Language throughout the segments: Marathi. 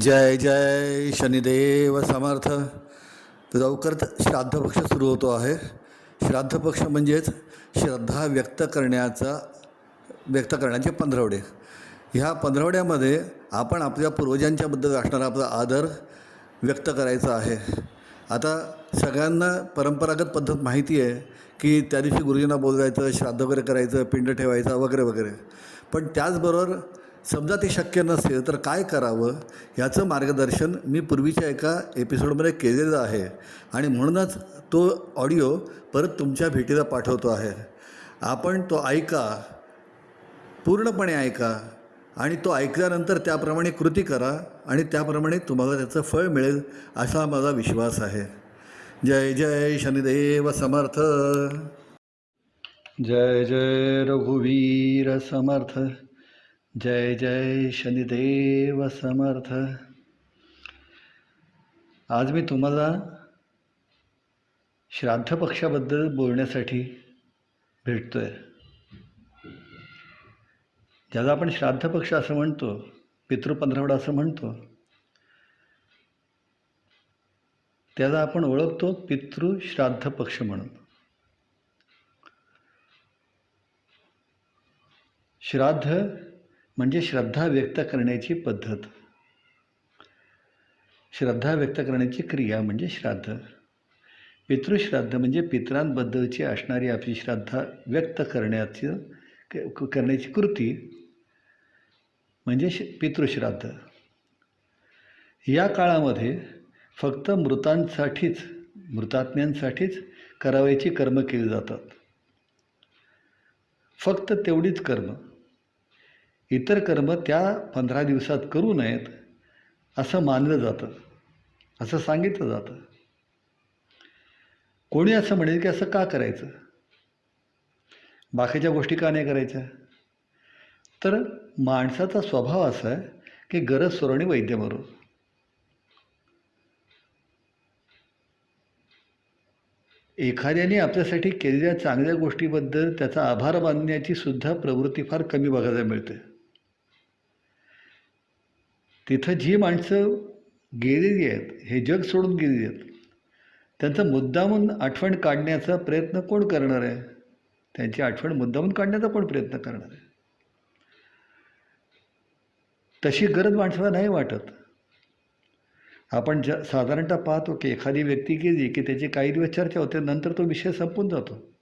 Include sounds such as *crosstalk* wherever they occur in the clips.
जय जय शनिदेव समर्थ. लवकरच श्राद्ध पक्ष सुरू होतो आहे. श्राद्ध पक्ष म्हणजेच श्रद्धा व्यक्त करण्याचा व्यक्त करण्याचे पंधरवडे. ह्या पंधरवड्यामध्ये आपण आपल्या पूर्वजांच्याबद्दल असणारा आपला आदर व्यक्त करायचा आहे. आता सगळ्यांना परंपरागत पद्धत माहिती आहे की त्या दिवशी गुरुजींना बोलवायचं श्राद्ध वगैरे करायचं पिंड ठेवायचा वगैरे वगैरे. पण त्याचबरोबर समजा ते शक्य नसेल तर काय करावं? याचं मार्गदर्शन मी पूर्वीच्या एका एपिसोडमध्ये केलेलं आहे. आणि म्हणूनच तो ऑडिओ परत तुमच्या भेटीला पाठवतो आहे. आपण तो ऐका. पूर्णपणे ऐका. आणि तो ऐकल्यानंतर त्याप्रमाणे कृती करा. आणि त्याप्रमाणे तुम्हाला त्याचं फळ मिळेल असा माझा विश्वास आहे. जय जय शनिदेव समर्थ. जय जय रघुवीर समर्थ. जय जय शनिदेव समर्थ. आज मी तुम्हाला श्राद्ध पक्षाबद्दल बोलण्यासाठी भेटतो आहे ज्याला आपण श्राद्ध पक्ष असं म्हणतो पितृपंधरवडा असं म्हणतो त्याला आपण ओळखतो पितृश्राद्ध पक्ष म्हणून. श्राद्ध म्हणजे श्रद्धा व्यक्त करण्याची पद्धत. श्रद्धा व्यक्त करण्याची क्रिया म्हणजे श्राद्ध. पितृश्राद्ध म्हणजे पितरांबद्दलची असणारी आपली श्रद्धा व्यक्त करण्याची करण्याची कृती म्हणजे श पितृश्राद्ध. या काळामध्ये फक्त मृतांसाठीच मृतात्म्यांसाठीच करावयाची कर्म केली जातात. फक्त तेवढीच कर्म इतर कर्म त्या पंधरा दिवसात करू नयेत असं मानलं जातं असं सांगितलं जातं. कोणी असं म्हणेल की असं का करायचं? बाकीच्या गोष्टी का नाही करायच्या? तर माणसाचा स्वभाव असा आहे की गरज सोरणी वैद्य मरू एखाद्याने आपल्यासाठी केलेल्या चांगल्या गोष्टीबद्दल त्याचा आभार मानण्याची सुद्धा प्रवृत्ती फार कमी बघायला मिळते. तिथं जी माणसं गेलेली आहेत हे जग सोडून गेलेली आहेत त्यांचा मुद्दामून आठवण काढण्याचा प्रयत्न कोण करणार आहे? त्यांची आठवण मुद्दामून काढण्याचा कोण प्रयत्न करणार आहे? तशी गरज माणसाला नाही वाटत. आपण ज साधारणतः पाहतो की एखादी व्यक्ती गेली की त्याची काही दिवस चर्चा होते नंतर तो विषय संपून जातो.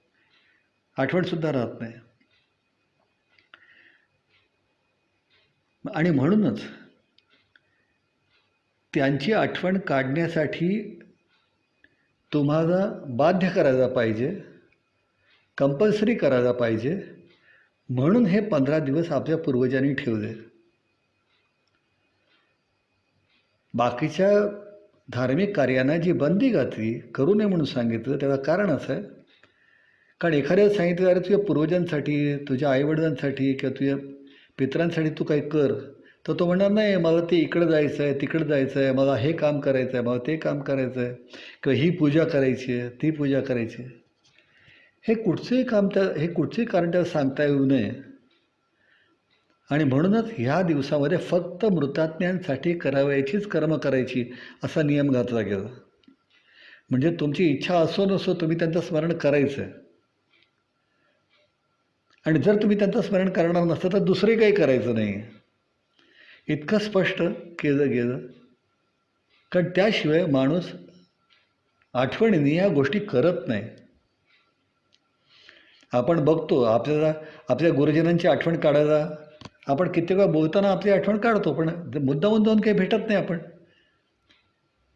आठवणसुद्धा राहत नाही. आणि म्हणूनच त्यांची आठवण काढण्यासाठी तुम्हाला बाध्य करायला पाहिजे कंपल्सरी करायला पाहिजे. म्हणून हे पंधरा दिवस आपल्या पूर्वजांनी ठेवले. बाकीच्या धार्मिक कार्यांना जी बंदी घातली करू नये म्हणून सांगितलं त्याला कारण असं आहे. कारण एखाद्याला सांगितलं अरे तुझ्या पूर्वजांसाठी तुझ्या आईवडिलांसाठी किंवा तुझ्या पित्रांसाठी तू काही कर. तर तो म्हणणार नाही मला ते इकडं जायचं आहे तिकडं जायचं आहे मला हे काम करायचं आहे मला ते काम करायचं आहे किंवा ही पूजा करायची आहे ती पूजा करायची आहे. हे कुठचंही काम त्या हे कुठचंही कारण त्याला सांगता येऊ नये? आणि म्हणूनच ह्या दिवसामध्ये फक्त मृतात्म्यांसाठी करावयाचीच कर्म करायची असा नियम घातला गेला. म्हणजे तुमची इच्छा असो नसो तुम्ही त्यांचं स्मरण करायचं आहे आणि जर तुम्ही त्यांचं स्मरण करणार नसतं तर दुसरे काही करायचं नाही. इतकं स्पष्ट केलं गेलं. कारण त्याशिवाय माणूस आठवणीने ह्या गोष्टी करत नाही. आपण बघतो आपल्याला आपल्या गुरुजनांची आठवण काढायला आपण कित्येक वेळा बोलताना आपली आठवण काढतो पण मुद्दामून जाऊन काही भेटत नाही आपण.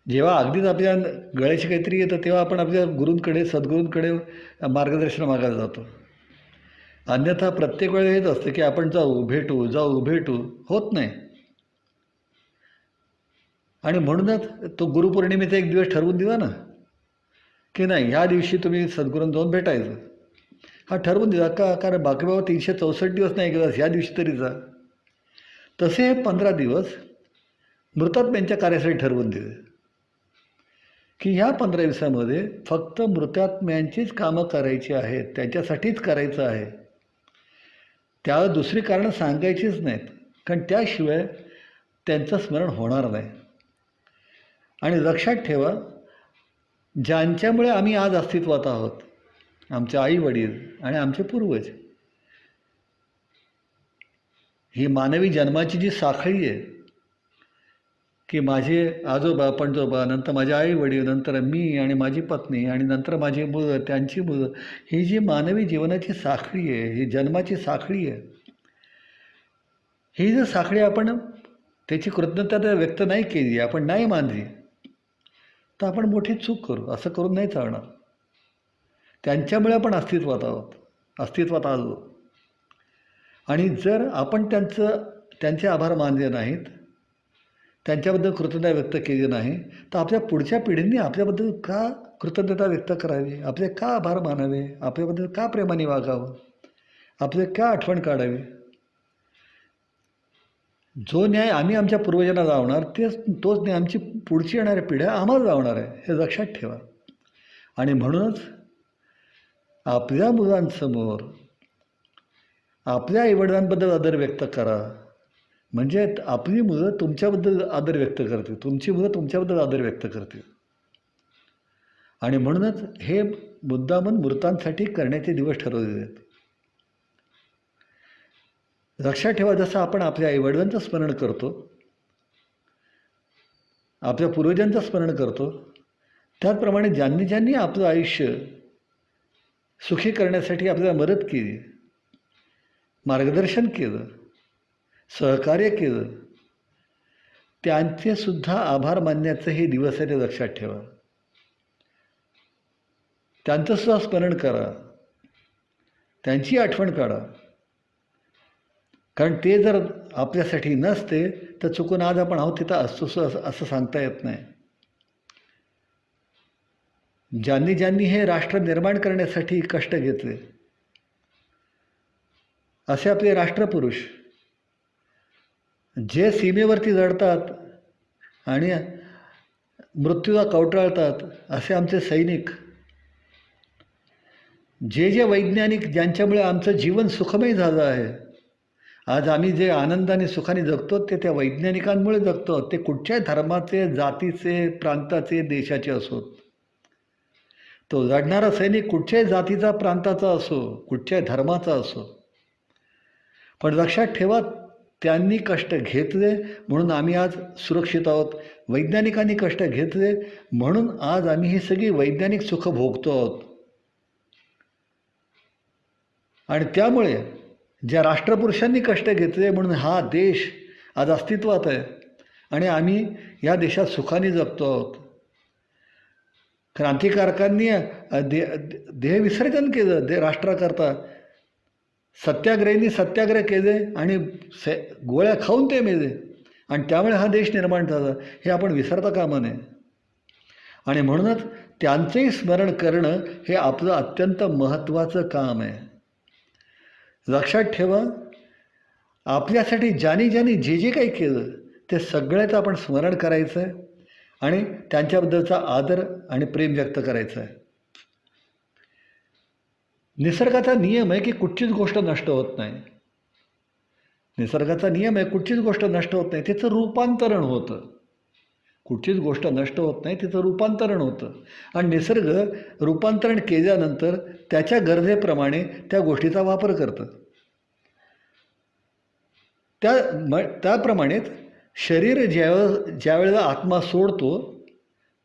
जेव्हा अगदीच आपल्या गळ्याची काहीतरी येतं तेव्हा आपण आपल्या गुरूंकडे सद्गुरूंकडे मार्गदर्शन मागायला जातो. अन्यथा प्रत्येक वेळेला हेच असतं की आपण जाऊ भेटू जाऊ भेटू होत नाही. आणि म्हणूनच तो गुरुपौर्णिमेचा एक दिवस ठरवून दिला ना की नाही ह्या दिवशी तुम्ही सद्गुरूंना जाऊन भेटायचं. हा ठरवून दिला का कारण बाकी बाबा तीनशे चौसष्ट दिवस नाही गेला ह्या दिवशी तरी जा. तसे पंधरा दिवस मृतात्म्यांच्या कार्यासाठी ठरवून दिले. की ह्या पंधरा दिवसामध्ये फक्त मृतात्म्यांचीच कामं करायची आहेत त्यांच्यासाठीच करायचं आहे. त्याला दुसरी कारणं सांगायचीच नाहीत कारण त्याशिवाय त्यांचं स्मरण होणार नाही. आणि लक्षात ठेवा ज्यांच्यामुळे आम्ही आज अस्तित्वात आहोत आमचे आई वडील आणि आमचे पूर्वज ही मानवी जन्माची जी साखळी आहे की माझे आजोबा पणजोबा नंतर माझे आई वडील नंतर मी आणि माझी पत्नी आणि नंतर माझी मुलं त्यांची मुलं ही जी मानवी जीवनाची साखळी आहे ही जन्माची साखळी आहे ही जर साखळी आपण त्याची कृतज्ञता व्यक्त नाही केली आपण नाही मानली तर आपण मोठी चूक करू असं करून नाही चालणार. त्यांच्यामुळे आपण अस्तित्वात आहोत अस्तित्वात आलो. आणि जर आपण त्यांचं त्यांचे आभार मानले नाहीत त्यांच्याबद्दल कृतज्ञता व्यक्त केली नाही तर आपल्या पुढच्या पिढींनी आपल्याबद्दल का कृतज्ञता व्यक्त करावी? आपले का आभार मानावे? आपल्याबद्दल का प्रेमाने वागावं? आपले का आठवण काढावी? जो न्याय आम्ही आमच्या पूर्वजांना लावणार तेच तोच न्याय आमची पुढची येणाऱ्या पिढ्या आम्हाला लावणार आहे हे लक्षात ठेवा. आणि म्हणूनच आपल्या मुलांसमोर आपल्या आईवडिलांबद्दल आदर व्यक्त करा. म्हणजे आपली मुलं तुमच्याबद्दल आदर व्यक्त करतील तुमची मुलं तुमच्याबद्दल आदर व्यक्त करतील. आणि म्हणूनच हे मुद्दामन मृतांसाठी करण्याचे दिवस ठरवलेले आहेत. लक्षात ठेवा जसं आपण आपल्या आईवडिलांचं स्मरण करतो आपल्या पूर्वजांचं स्मरण करतो त्याचप्रमाणे ज्यांनी ज्यांनी आपलं आयुष्य सुखी करण्यासाठी आपल्याला मदत केली मार्गदर्शन केलं सहकार्य केलं त्यांचे सुद्धा आभार मानण्याचं हे दिवस आहे ते लक्षात ठेवा. त्यांचंसुद्धा स्मरण करा. त्यांची आठवण काढा. कारण ते जर आपल्यासाठी नसते तर चुकून आज आपण आहोत तिथं असतोस असं असं सांगता येत नाही. ज्यांनी ज्यांनी हे राष्ट्र निर्माण करण्यासाठी कष्ट घेतले असे आपले राष्ट्रपुरुष जे सीमेवरती लढतात आणि मृत्यूला कवटाळतात असे आमचे सैनिक जे जे वैज्ञानिक ज्यांच्यामुळे आमचं जीवन सुखमय झालं आहे आज आम्ही जे आनंदाने सुखाने जगतो ते त्या वैज्ञानिकांमुळे जगतो. ते कुठच्याही धर्माचे जातीचे प्रांताचे देशाचे असोत तो लढणारा सैनिक कुठच्याही जातीचा प्रांताचा असो कुठच्याही धर्माचा असो. पण लक्षात ठेवा त्यांनी कष्ट घेतले म्हणून आम्ही आज सुरक्षित आहोत. वैज्ञानिकांनी कष्ट घेतले म्हणून आज आम्ही ही सगळी वैज्ञानिक सुख भोगतो आहोत. आणि त्यामुळे ज्या राष्ट्रपुरुषांनी कष्ट घेतले म्हणून हा देश आज अस्तित्वात आहे आणि आम्ही या देशात सुखाने जगतो आहोत. क्रांतिकारकांनी दे देहविसर्जन केलं दे राष्ट्राकरता. सत्याग्रहींनी सत्याग्रह केले आणि से गोळ्या खाऊन ते मेले. आणि त्यामुळे हा देश निर्माण झाला. हे आपण विसरता कामा नये. आणि म्हणूनच त्यांचंही स्मरण करणं हे आपलं अत्यंत महत्त्वाचं काम आहे. लक्षात ठेवा आपल्यासाठी ज्यानी ज्यानी जे जे काही केलं ते सगळ्याचं आपण स्मरण करायचं आहे आणि त्यांच्याबद्दलचा आदर आणि प्रेम व्यक्त करायचं. आहे निसर्गाचा नियम आहे की कुठचीच गोष्ट नष्ट होत नाही. निसर्गाचा नियम आहे कुठचीच गोष्ट नष्ट होत नाही त्याचं रूपांतरण होतं. कुठचीच गोष्ट नष्ट होत नाही तिचं रूपांतरण होतं. आणि निसर्ग रूपांतरण केल्यानंतर त्याच्या गरजेप्रमाणे त्या गोष्टीचा वापर करतं. त्या म त्याप्रमाणेच शरीर ज्या ज्यावेळेला आत्मा सोडतो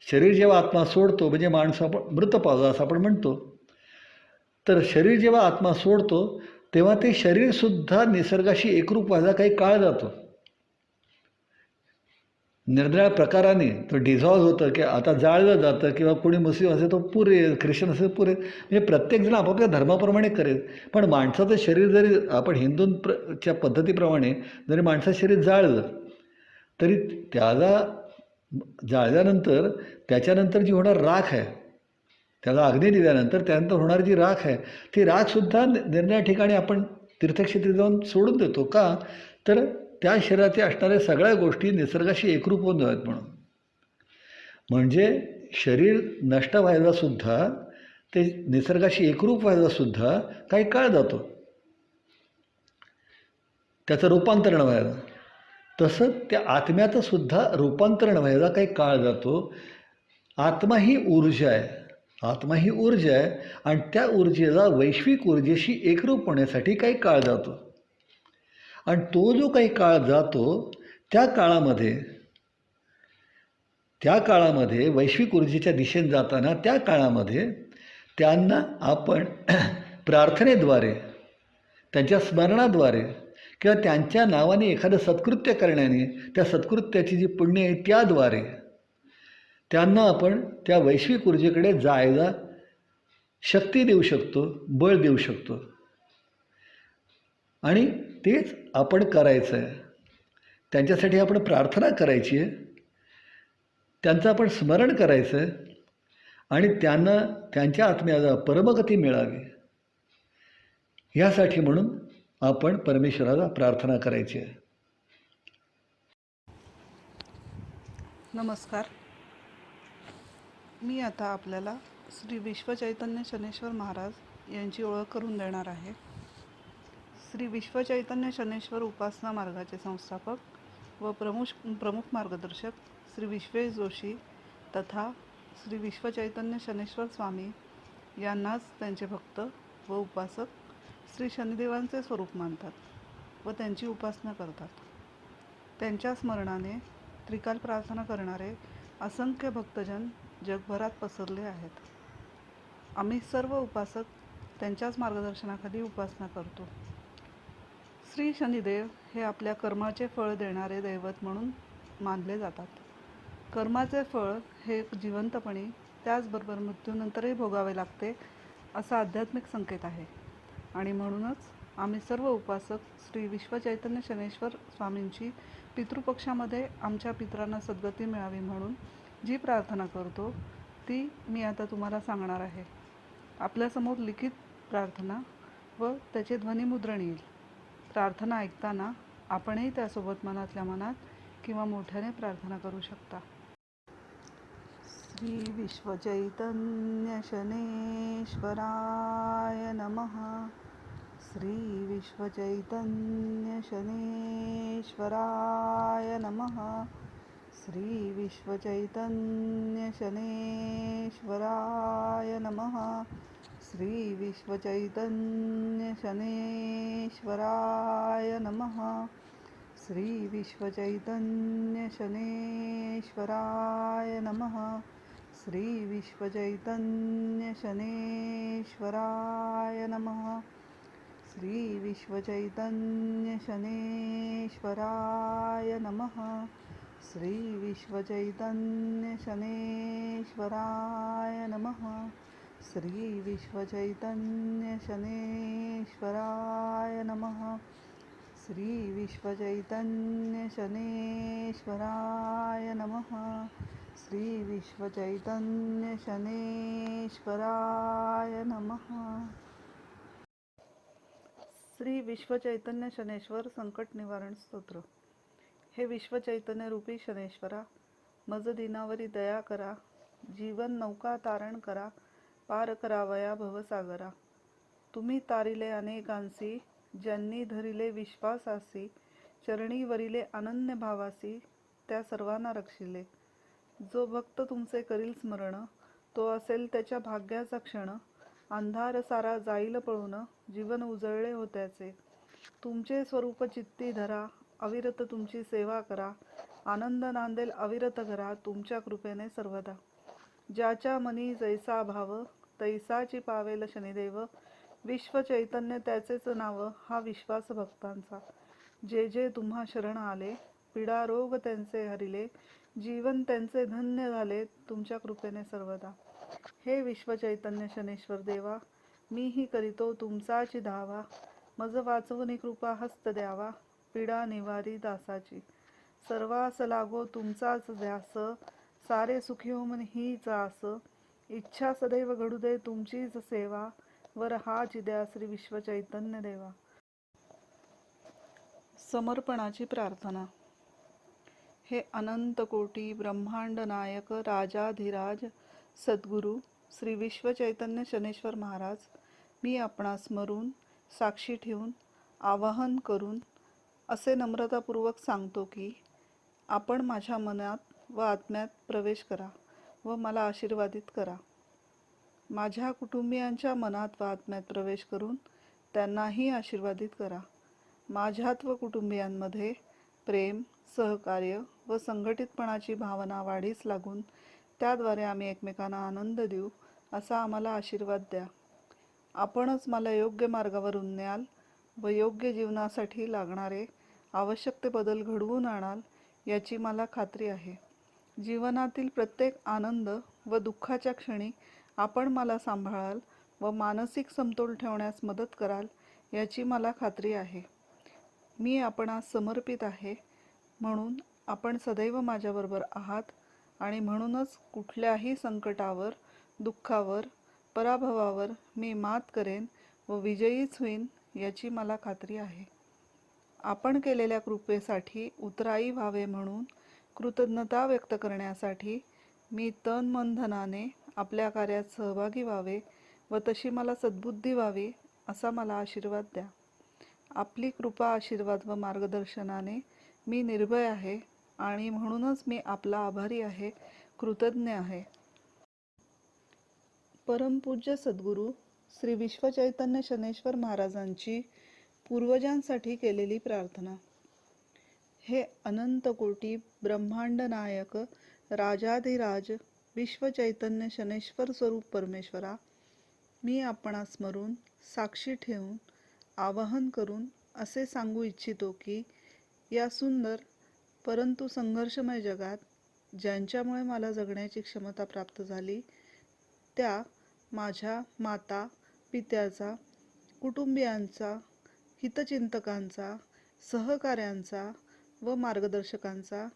शरीर जेव्हा आत्मा सोडतो म्हणजे माणसं आपण मृत पावला असं आपण म्हणतो तर शरीर जेव्हा आत्मा सोडतो तेव्हा ते शरीरसुद्धा निसर्गाशी एकरूप व्हायला काही काळ जातो. निरनिळ्या प्रकाराने तो डिझॉल्व होतं की आता जाळलं जातं किंवा कोणी मुस्लिम असेल तो पुरेल ख्रिश्चन असेल पुरेल म्हणजे प्रत्येकजण आपापल्या धर्माप्रमाणे करेल. पण माणसाचं शरीर जरी आपण हिंदूंच्या पद्धतीप्रमाणे जरी माणसाचं शरीर जाळलं तरी त्याला जाळल्यानंतर त्याच्यानंतर जी होणार राख आहे त्याला अग्नी दिल्यानंतर त्यानंतर होणारी जी राख आहे ती राखसुद्धा निर्णया ठिकाणी आपण तीर्थक्षेत्री जाऊन सोडून देतो का? तर त्या शरीरात असणाऱ्या सगळ्या गोष्टी निसर्गाशी एकरूप होऊन जाव्यात म्हणून. म्हणजे शरीर नष्ट व्हायलासुद्धा ते निसर्गाशी एकरूप व्हायलासुद्धा काही काळ जातो. त्याचं रूपांतरण व्हायला. तसं त्या आत्म्याचं सुद्धा रूपांतरण व्हायला काही काळ जातो. आत्मा ही ऊर्जा आहे. आत्मा ही ऊर्जा आहे आणि त्या ऊर्जेला वैश्विक ऊर्जेशी एकरूप होण्यासाठी काही काळ जातो. आणि तो जो काही काळ जातो त्या काळामध्ये त्या काळामध्ये वैश्विक ऊर्जेच्या दिशेने जाताना त्या काळामध्ये त्यांना आपण *clears throat* प्रार्थनेद्वारे त्यांच्या स्मरणाद्वारे किंवा त्यांच्या नावाने एखादं सत्कृत्य करण्याने त्या सत्कृत्याची जी पुण्य आहे त्याद्वारे त्यांना आपण त्या वैश्विक ऊर्जेकडे जायला शक्ती देऊ शकतो बळ देऊ शकतो. आणि तेच आपण करायचं. आहे त्यांच्यासाठी आपण प्रार्थना करायची. आहे त्यांचं आपण स्मरण करायचं. आहे आणि त्यांना त्यांच्या आत्म्याला परमगती मिळावी. ह्यासाठी म्हणून आपण परमेश्वराला प्रार्थना करायची. आहे नमस्कार. मी आता आपल्याला श्री विश्वचैतन्य शनेश्वर महाराज यांची ओळख करून देणार आहे. श्री विश्वचैतन्य शनेश्वर उपासना मार्गाचे संस्थापक व प्रमुख प्रमुख मार्गदर्शक श्री विश्वेश जोशी तथा श्री विश्वचैतन्य शनेश्वर स्वामी यांनाच त्यांचे भक्त व उपासक श्री शनिदेवांचे स्वरूप मानतात व त्यांची उपासना करतात. त्यांच्या स्मरणाने त्रिकाल प्रार्थना करणारे असंख्य भक्तजन जगभरात पसरले आहेत. आम्ही सर्व उपासक त्यांच्याच मार्गदर्शनाखाली उपासना करतो. श्री शनिदेव हे आपल्या कर्माचे फळ देणारे दैवत म्हणून मानले जातात. कर्माचे फळ हे जिवंतपणी त्याचबरोबर मृत्यूनंतरही भोगावे लागते असा आध्यात्मिक संकेत आहे. आणि म्हणूनच आम्ही सर्व उपासक श्री विश्वचैतन्य शनेश्वर स्वामींची पितृपक्षामध्ये आमच्या पितरांना सद्गती मिळावी म्हणून जी प्रार्थना करतो ती मी आता तुम्हाला सांगणार आहे. आपल्यासमोर लिखित प्रार्थना व त्याचे ध्वनिमुद्रण येईल. प्रार्थना ऐकताना आपणही त्यासोबत मनातल्या मनात किंवा मोठ्याने प्रार्थना करू शकता. श्री विश्वचैतन्य शनेश्वराय नमः. श्री विश्वचैतन्य शनेश्वराय नमः. श्री विश्वचैतन्य शनेश्वराय नमः. श्रीविश्वचैतन्यशनेश्वराय नमः। श्रीविश्वचैतन्यशनेश्वराय नमः। श्रीविश्वचैतन्यशनेश्वराय नमः। श्रीविश्वचैतन्यशनेश्वराय नमः। श्रीविश्वचैतन्यशनेश्वराय नमः। श्री विश्वचैतन्य शनेश्वराय नमः। श्री विश्वचैतन्य शनेश्वराय नमः। श्री विश्वचैतन्य शनेश्वराय नमः। श्री विश्वचैतन्य शनेश्वर संकट निवारण स्तोत्र। हे विश्वचैतन्य रूपी शनेश्वरा मज दिनावरी दया करा जीवन नौका तारण करा पार करावया भवसागरा. तुम्ही तारिले अनेकांसी ज्यांनी धरिले विश्वासासी चरणीवरिले अनन्य भावासी त्या सर्वांना रक्षिले. जो भक्त तुमचे करील स्मरण तो असेल त्याच्या भाग्याचा क्षण अंधार सारा जाईल पळून जीवन उजळले होत्याचे. तुमचे स्वरूप चित्ती धरा अविरत तुमची सेवा करा आनंद नांदेल अविरत घरा तुमच्या कृपेने सर्वदा. ज्याच्या मनी जैसा भाव तैसाची पावेल शनिदेव. विश्व चैतन्य त्याचेच नाव हा विश्वास भक्तांचा. जे जे तुम्हा शरण आले पीडा रोग त्यांचे हरिले जीवन त्यांचे धन्य झाले तुमच्या कृपेने सर्वदा. हे विश्व चैतन्य शनेश्वर देवा मीही करीतो तुमचाची धावा. मज वाचवणी कृपा हस्त द्यावा पीडा निवारी दासाची. सर्वास लागो तुमचाच ध्यास सारे सुखी होमन हीच आस. इच्छा सदैव घडू दे तुमचीच सेवा. वर हा जिद्या श्री विश्वचैतन्य देवा. समर्पणाची प्रार्थना. हे अनंत कोटी ब्रह्मांड नायक राजाधिराज सद्गुरू श्री विश्वचैतन्य शनेश्वर महाराज मी आपणास स्मरून साक्षी ठेवून आवाहन करून असे नम्रतापूर्वक सांगतो की आपण माझ्या मनात व आत्म्यात प्रवेश करा. व मला आशीर्वादित करा. माझ्या कुटुंबियांच्या मनात व आत्म्यात प्रवेश करून त्यांनाही आशीर्वादित करा. माझ्यात व कुटुंबियांमध्ये प्रेम सहकार्य व संघटितपणाची भावना वाढीस लागून त्याद्वारे आम्ही एकमेकांना आनंद देऊ असा आम्हाला आशीर्वाद द्या. आपणच मला योग्य मार्गावरून न्याल व योग्य जीवनासाठी लागणारे आवश्यक ते बदल घडवून आणाल याची मला खात्री आहे. जीवनातील प्रत्येक आनंद व दुःखाच्या क्षणी आपण मला सांभाळाल व मानसिक समतोल ठेवण्यास मदत कराल याची मला खात्री आहे. मी आपणास समर्पित आहे म्हणून आपण सदैव माझ्याबरोबर आहात आणि म्हणूनच कुठल्याही संकटावर दुःखावर पराभवावर मी मात करेन व विजयीच होईन याची मला खात्री आहे. आपण केलेल्या कृपेसाठी उतराई व्हावे म्हणून कृतज्ञता व्यक्त करण्यासाठी मी तन मन धनाने आपल्या कार्यात सहभागी व्हावे व तशी मला सद्बुद्धी व्हावी असा मला आशीर्वाद द्या. आपली कृपा आशीर्वाद व मार्गदर्शनाने मी निर्भय आहे आणि म्हणूनच मी आपला आभारी आहे कृतज्ञ आहे. परमपूज्य सद्गुरू श्री विश्वचैतन्य शनेश्वर महाराजांची पूर्वजांसाठी केलेली प्रार्थना. हे अनंत कोटी ब्रह्मांड नायक राजाधिराज विश्वचैतन्य शनेश्वर स्वरूप परमेश्वरा मी आपणा स्मरून साक्षी ठेवून आवाहन करून असे सांगू इच्छितो की या सुंदर परंतु संघर्षमय जगात ज्यांच्यामुळे मला जगण्याची क्षमता प्राप्त झाली त्या माझ्या माता पित्याचा कुटुंबियांचा हितचिंतकांचा सहकाऱ्यांचा व मार्गदर्शकांचा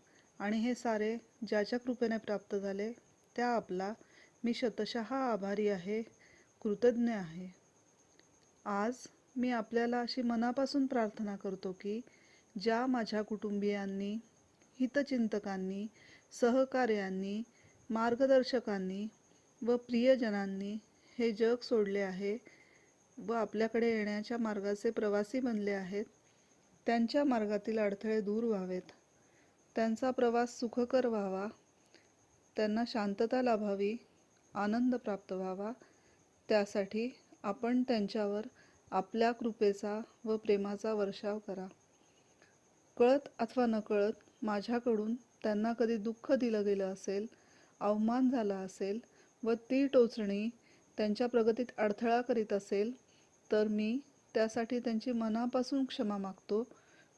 आणि हे सारे ज्याच्या कृपेने प्राप्त झाले त्या आपला मी शतशः आभारी आहे कृतज्ञ आहे. आज मी आपल्याला अशी मनापासून प्रार्थना करतो की ज्या माझ्या कुटुंबियांनी हितचिंतकांनी सहकार्यांनी मार्गदर्शकांनी व प्रियजनांनी हे जग सोडले आहे व आपल्याकडे येण्याच्या मार्गाचे प्रवासी बनले आहेत त्यांच्या मार्गातील अडथळे दूर व्हावेत. त्यांचा प्रवास सुखकर व्हावा. त्यांना शांतता लाभावी आनंद प्राप्त व्हावा. त्यासाठी आपण त्यांच्यावर आपल्या कृपेचा व प्रेमाचा वर्षाव करा. कळत अथवा नकळत माझ्याकडून त्यांना कधी दुःख दिलं गेलं असेल अवमान झाला असेल व ती टोचणी त्यांच्या प्रगतीत अडथळा करीत असेल तर मी त्यासाठी त्यांची मनापासून क्षमा मागतो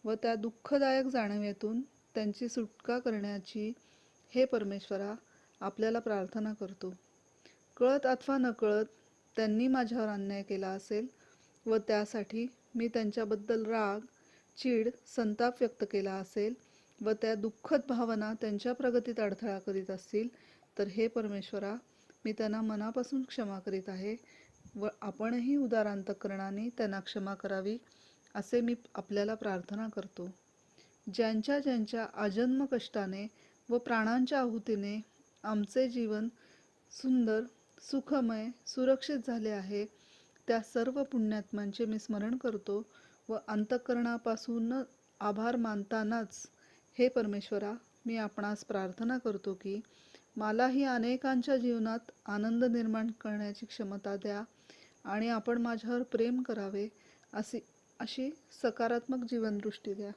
व त्या दुःखदायक जाणवेतून त्यांची सुटका करण्याची हे परमेश्वरा आपल्याला प्रार्थना करतो. कळत अथवा नकळत त्यांनी माझ्यावर अन्याय केला असेल व त्यासाठी मी त्यांच्याबद्दल राग चीड संताप व्यक्त केला असेल व त्या दुःखद भावना त्यांच्या प्रगतीत अडथळा करीत असतील तर हे परमेश्वरा मी त्यांना मनापासून क्षमा करीत आहे व आपणही उदारांतकरणाने त्यांना क्षमा करावी असे मी आपल्याला प्रार्थना करतो. ज्यांच्या ज्यांच्या आजन्म कष्टाने व प्राणांच्या आहुतीने आमचे जीवन सुंदर सुखमय सुरक्षित झाले आहे त्या सर्व पुण्यात्म्यांचे मी स्मरण करतो व अंतःकरणापासून आभार मानतानाच हे परमेश्वरा मी आपणास प्रार्थना करतो की मलाही अनेकांच्या जीवनात आनंद निर्माण करण्याची क्षमता द्या आणि आपण माझ्यावर प्रेम करावे अशी अशी सकारात्मक जीवनदृष्टी द्या.